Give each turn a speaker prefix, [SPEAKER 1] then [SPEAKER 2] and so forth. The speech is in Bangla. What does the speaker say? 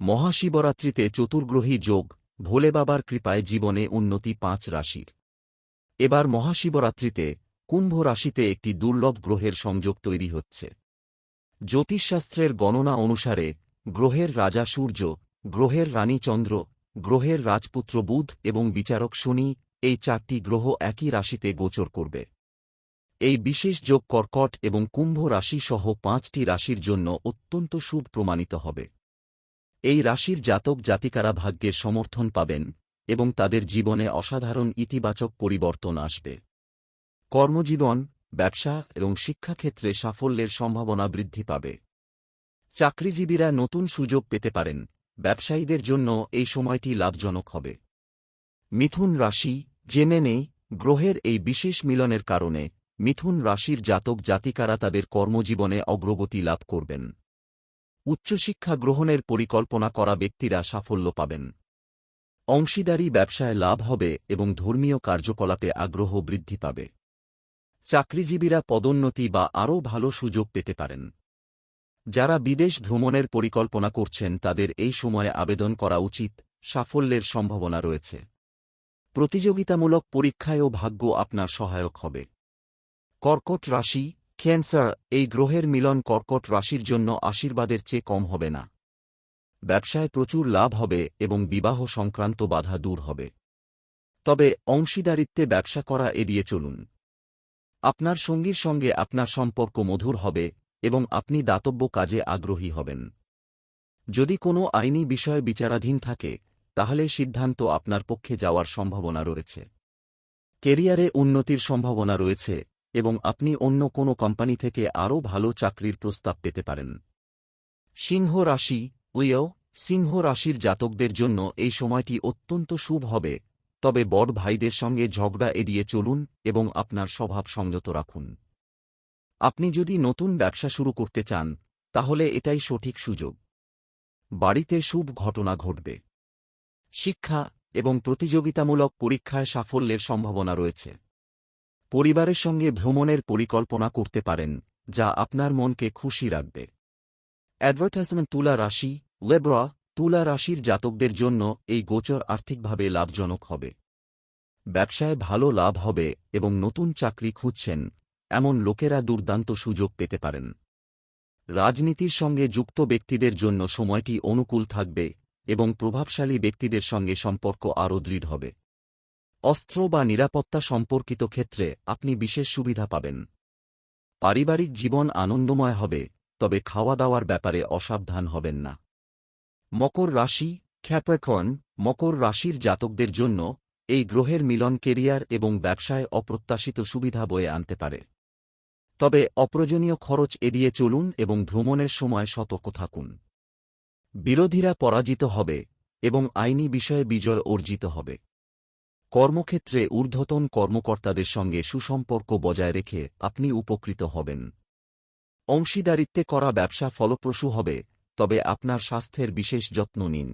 [SPEAKER 1] মহাশিবরাত্রিতে চতুর্গ্রহী যোগ, ভোলে বাবার কৃপায় জীবনে উন্নতি পাঁচ রাশির। এবার মহাশিবরাত্রিতে কুম্ভ রাশিতে একটি দুর্লভ গ্রহের সংযোগ তৈরি হচ্ছে। জ্যোতিষশাস্ত্রের গণনা অনুসারে গ্রহের রাজা সূর্য, গ্রহের রানী চন্দ্র, গ্রহের রাজপুত্র বুধ এবং বিচারক শনি এই চারটি গ্রহ একই রাশিতে গোচর করবে। এই বিশেষ যোগ কর্কট এবং কুম্ভ রাশি সহ পাঁচটি রাশির জন্য অত্যন্ত শুভ প্রমাণিত হবে। এই রাশির জাতক জাতিকারা ভাগ্যে সমর্থন পাবেন এবং তাদের জীবনে অসাধারণ ইতিবাচক পরিবর্তন আসবে। কর্মজীবন, ব্যবসা এবং শিক্ষাক্ষেত্রে সাফল্যের সম্ভাবনা বৃদ্ধি পাবে। চাকরিজীবীরা নতুন সুযোগ পেতে পারেন, ব্যবসায়ীদের জন্য এই সময়টি লাভজনক হবে। মিথুন রাশি, জেনে নেই, গ্রহের এই বিশেষ মিলনের কারণে মিথুন রাশির জাতক জাতিকারা তাদের কর্মজীবনে অগ্রগতি লাভ করবেন। উচ্চশিক্ষা গ্রহণের পরিকল্পনা করা ব্যক্তিরা সাফল্য পাবেন। অংশীদারি ব্যবসায় লাভ হবে এবং ধর্মীয় কার্যকলাপে আগ্রহ বৃদ্ধি পাবে। চাকরিজীবীরা পদোন্নতি বা আরও ভালো সুযোগ পেতে পারেন। যারা বিদেশ ভ্রমণের পরিকল্পনা করছেন, তাদের এই সময়ে আবেদন করা উচিত, সাফল্যের সম্ভাবনা রয়েছে। প্রতিযোগিতামূলক পরীক্ষায়ও ভাগ্য আপনার সহায়ক হবে। কর্কট রাশি ক্যান্সার, এই গ্রহের মিলন কর্কট রাশির জন্য আশীর্বাদের চেয়ে কম হবে না। ব্যবসায় প্রচুর লাভ হবে এবং বিবাহ সংক্রান্ত বাধা দূর হবে। তবে অংশীদারিত্বে ব্যবসা করা এড়িয়ে চলুন। আপনার সঙ্গীর সঙ্গে আপনার সম্পর্ক মধুর হবে এবং আপনি দাতব্য কাজে আগ্রহী হবেন। যদি কোনো আইনি বিষয় বিচারাধীন থাকে, তাহলে সিদ্ধান্ত আপনার পক্ষে যাওয়ার সম্ভাবনা রয়েছে। কেরিয়ারে উন্নতির সম্ভাবনা রয়েছে এবং আপনি অন্য কোনো কোম্পানি থেকে আরও ভালো চাকরির প্রস্তাব পেতে পারেন। সিংহ রাশি, উইয়, সিংহ রাশির জাতকদের জন্য এই সময়টি অত্যন্ত শুভ হবে, তবে বড় ভাইদের সঙ্গে ঝগড়া এড়িয়ে চলুন এবং আপনার স্বভাব সংযত রাখুন। আপনি যদি নতুন ব্যবসা শুরু করতে চান, তাহলে এটাই সঠিক সুযোগ। বাড়িতে শুভ ঘটনা ঘটবে। শিক্ষা এবং প্রতিযোগিতামূলক পরীক্ষায় সাফল্যের সম্ভাবনা রয়েছে। পরিবারের সঙ্গে ভ্রমণের পরিকল্পনা করতে পারেন, যা আপনার মনকে খুশি রাখবে। অ্যাডভার্টাইজমেন্ট তুলা রাশি, লেব্রা, তুলা রাশির জাতকদের জন্য এই গোচর আর্থিকভাবে লাভজনক হবে। ব্যবসায় ভালো লাভ হবে এবং নতুন চাকরি খুঁজছেন, এমন লোকেরা দুর্দান্ত সুযোগ পেতে পারেন। রাজনীতির সঙ্গে যুক্ত ব্যক্তিদের জন্য সময়টি অনুকূল থাকবে এবং প্রভাবশালী ব্যক্তিদের সঙ্গে সম্পর্ক আরও দৃঢ় হবে। অস্ত্র বা নিরাপত্তা সম্পর্কিত ক্ষেত্রে আপনি বিশেষ সুবিধা পাবেন। পারিবারিক জীবন আনন্দময় হবে, তবে খাওয়া দাওয়ার ব্যাপারে অসাবধান হবেন না। মকর রাশি খ্যাপ্যাকর্ন মকর রাশির জাতকদের জন্য এই গ্রহের মিলন কেরিয়ার এবং ব্যবসায় অপ্রত্যাশিত সুবিধা বয়ে আনতে পারে। তবে অপ্রয়োজনীয় খরচ এড়িয়ে চলুন এবং ভ্রমণের সময় সতর্ক থাকুন। বিরোধীরা পরাজিত হবে এবং আইনি বিষয়ে বিজয় অর্জিত হবে। কর্মক্ষেত্রে ঊর্ধ্বতন কর্মকর্তাদের সঙ্গে সুসম্পর্ক বজায় রেখে আপনি উপকৃত হবেন। অংশীদারিত্বে করা ব্যবসা ফলপ্রসূ হবে, তবে আপনার স্বাস্থ্যের বিশেষ যত্ন নিন।